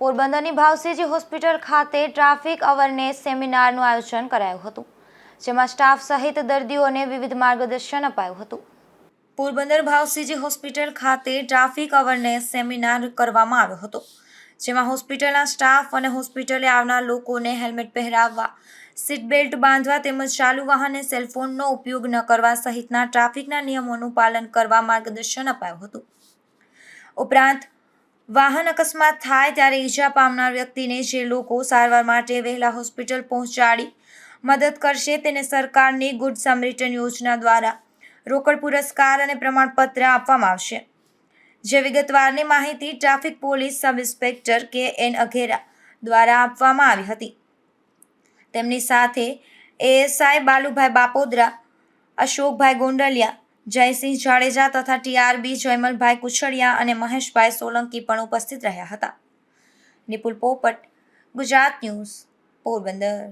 પોરબંદરની ભાવસીજી હોસ્પિટલ ખાતે ટ્રાફિક અવેરનેસ સેમિનારનું આયોજન કરાયું હતું, જેમાં સ્ટાફ સહિત દર્દીઓને વિવિધ માર્ગદર્શન અપાયું હતું. પોરબંદર ભાવસીજી હોસ્પિટલ ખાતે ટ્રાફિક અવેરનેસ સેમિનાર કરવામાં આવ્યો હતો, જેમાં હોસ્પિટલના સ્ટાફ અને હોસ્પિટલે આવનાર લોકોને હેલ્મેટ પહેરાવવા, સીટ બેલ્ટ બાંધવા તેમજ ચાલુ વાહને સેલફોનનો ઉપયોગ ન કરવા સહિતના ટ્રાફિકના નિયમોનું પાલન કરવા માર્ગદર્શન અપાયું હતું. ઉપરાંત વાહન અકસ્માત થાય ત્યારે ઈજા પામનાર વ્યક્તિને જે લોકો સારવાર માટે વહેલા હોસ્પિટલ પહોંચાડી મદદ કરશે તેને સરકારની ગુડ સમરિટન યોજના દ્વારા રોકડ પુરસ્કાર અને પ્રમાણપત્ર આપવામાં આવશે. જે વિગતવારની માહિતી traffic police sub inspector K N Aghera દ્વારા આપવામાં આવી હતી. તેમની સાથે એએસઆઈ બાલુભાઈ બાપોદરા, અશોકભાઈ ગોંડલિયા જયસિંહ જાડેજા તથા ટીઆરબી જયમલભાઈ કુછડિયા અને મહેશભાઈ સોલંકી પણ ઉપસ્થિત રહ્યા હતા. નિપુલ પોપટ, ગુજરાત ન્યૂઝ, પોરબંદર.